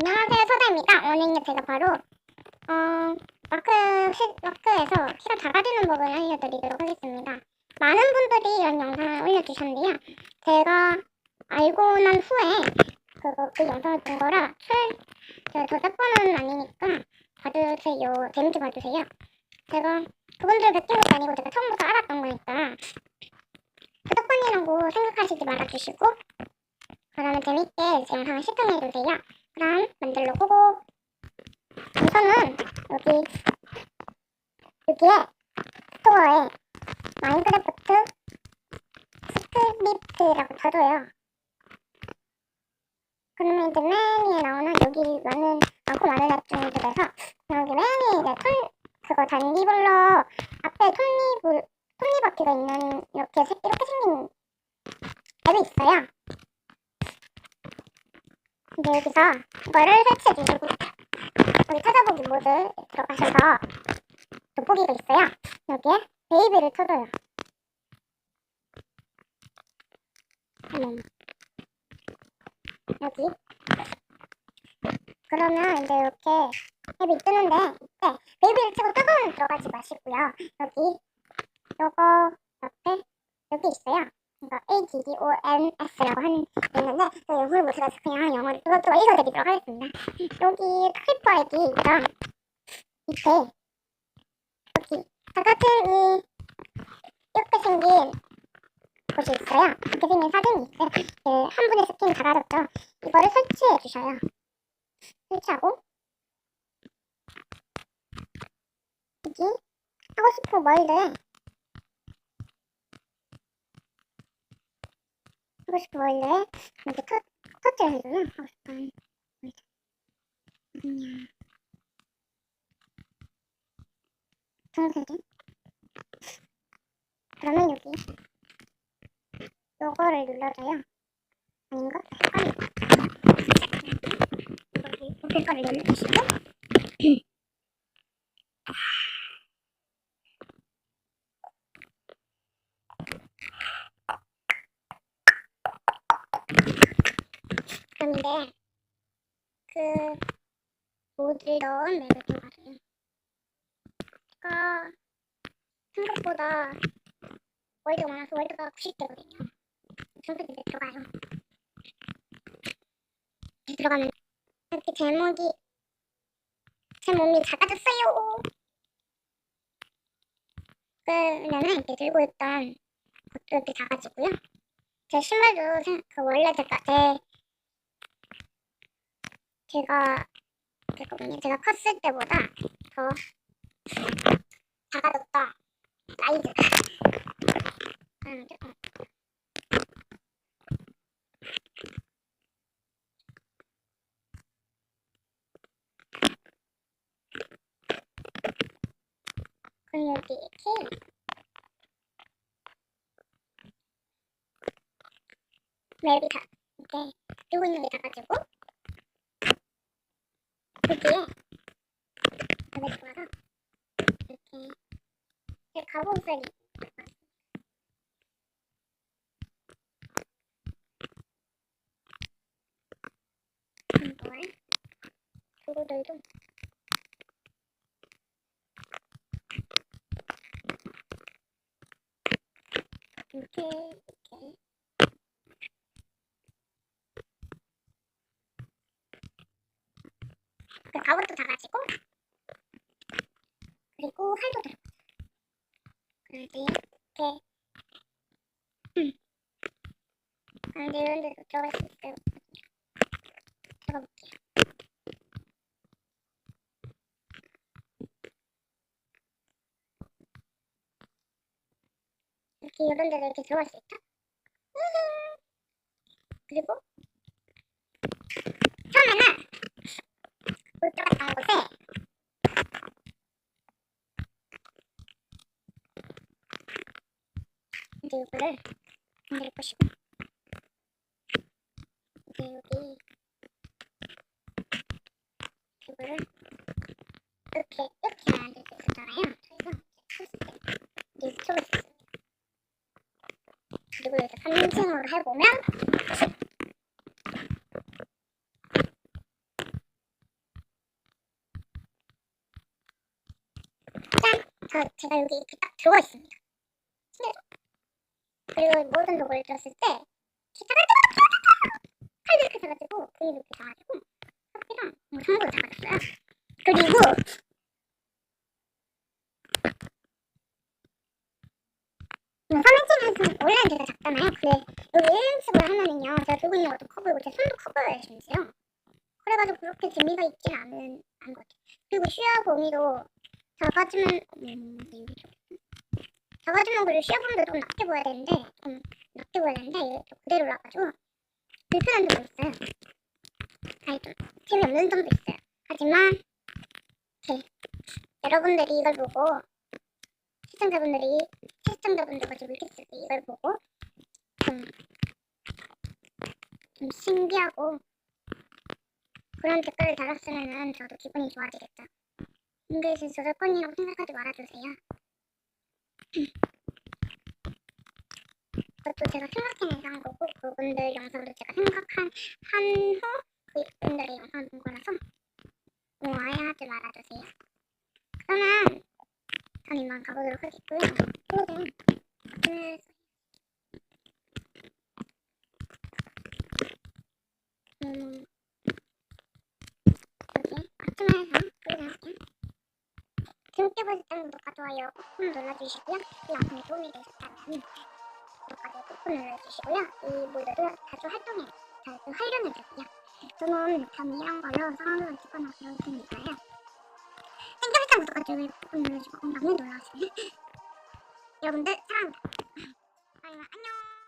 안녕하세요, 서다입니다. 오늘은 제가 바로 어, 마크 시- 마크에서 키가 작아지는 법을 알려드리도록 하겠습니다. 많은 분들이 이런 영상을 올려주셨는데요. 제가 알고 난 후에 그거 그 영상을 본 거라 출 제가 저작권은 아니니까 봐주세요. 재밌게 봐주세요. 제가 그분들 뵙는 것도 아니고 제가 처음부터 알았던 거니까 저작권이라고 생각하시지 말아주시고 그러면 재밌게 영상을 시청해주세요. 그럼 만들러 보고 우선은 여기 여기에 스토어에 마인크래프트 스크립트라고 쳐줘요. 그러면 이제 맨 위에 나오는 여기 많은 많고 많은 앱 중에서 여기 맨 위에 이제 톱 그거 단기블러 앞에 톱니블 톱니바퀴가 있는 이렇게 생- 이렇게 생긴 앱이 있어요. 이제 여기서 이거를 설치해 주시고 여기 찾아보기 모드 들어가셔서 돋보기가 있어요. 여기에 베이비를 쳐줘요. 어머. 여기 그러면 이제 이렇게 앱이 뜨는데 이때 베이비를 치고 뜨거운 들어가지 마시고요. 여기 요거 옆에 여기 있어요. 이거 A D D O N S라고 하는 게 있는데 그 영어를 못 들어서 그냥 영어를 이것도 읽어드리도록 하겠습니다. 여기 크리퍼 액이랑 밑에 여기 다 같은 이 이렇게 생긴 곳이 있어요. 이렇게 생긴 사진이 있어요. 그한 분의 스킨 달아줬죠. 이거를 설치해 주셔요. 설치하고 여기 하고 싶은 월드 하고 싶은 월드에 이렇게 터, 터치를 해줘요. 하고 월드 어딨냐 청소기 그러면 여기 요거를 눌러줘요. 아닌가? 헷갈려. 여기 여기 거를 눌러주시고 그런데 그 맵을 좀 봐줘요. 제가 생각보다 월드가 많아서 월드가 90대거든요. 선택이 이제 들어가요. 들어가면 이렇게 제목이 제 몸이 작아졌어요. 그러면은 이렇게 들고 있던 것도 이렇게 작아지고요. 제 신발도 생- 그 원래 제가 제 제가. 제가 컸을 때보다 더 작아졌다. 사이즈가. 음, 그럼 여기 이렇게 맵이 다 이렇게 들고 있는 게 닿아가지고 여기에 여기 들어가서 이렇게 제 가공색이 이걸 그거들도 이렇게 이렇게 그 가옷도 작아지고 그리고 활도 들어가요. 그래야지 이렇게 음. 그런데 이런 데도 들어갈 수 있어요. 들어볼게요. 이렇게 이런 데도 이렇게 들어갈 수 있다. 그리고 튜브를 만들 것이고 이제 여기 튜브를 이렇게 이렇게 만들 수 있잖아요. 그래서 컨셉 유튜브 그리고 여기서 3층으로 해보면 짠! 저 제가 여기 이렇게 딱 들어가 있습니다 그리고 모든 독을 들었을 때 기타가 칼도 이렇게 작아지고 그립이 이렇게 작아지고 커피랑 뭐다 작아졌어요. 그리고 뭐 화면집에서 원래는 되게 작잖아요. 근데 여기 1인식으로 하면은요. 제가 들고 있는 것도 커 보이고 제 손도 커 보여요, 심지어. 그래가지고 그렇게 재미가 있진 않은, 않은 것 같아요. 그리고 쉬어 범위도 작아지면 음, 작아지면 그리고 범위도 좀 낮게 보여야 되는데 좀 낮게 보여야 되는데 이게 좀 그대로 올라가지고 불편한 점도 있어요. 아니 좀 재미없는 점도 있어요. 하지만 이렇게 여러분들이 이걸 보고 시청자분들이 시청자분들과 지금 이렇게 이걸 보고 좀, 좀 신기하고 그런 댓글을 달았으면은 저도 기분이 좋아지겠죠. 잉글리시 저작권이라고 생각하지 말아주세요. 그것도 제가 생각해내서 한 거고 그분들 영상도 제가 생각한 한후 그분들의 영상 본 거라서 오해하지 말아주세요. 그러면 전 이만 가보도록 하겠고요. 음 뭐지? 아침에서 퇴근할게요. 재밌게 보셨다면 구독과 좋아요 꾹 눌러주시고요. 이 영상이 도움이 되셨다면 구독과 꾹 눌러주시고요. 이 모드도 자주 활동해 자주 활용해주세요. 저는 잠이 이런 걸로 상황을 찍거나 그럴 테니까요. 땡겨있다 구독과 좋아요 꾹 눌러주시고 공감을 눌러주세요. 여러분들 사랑합니다.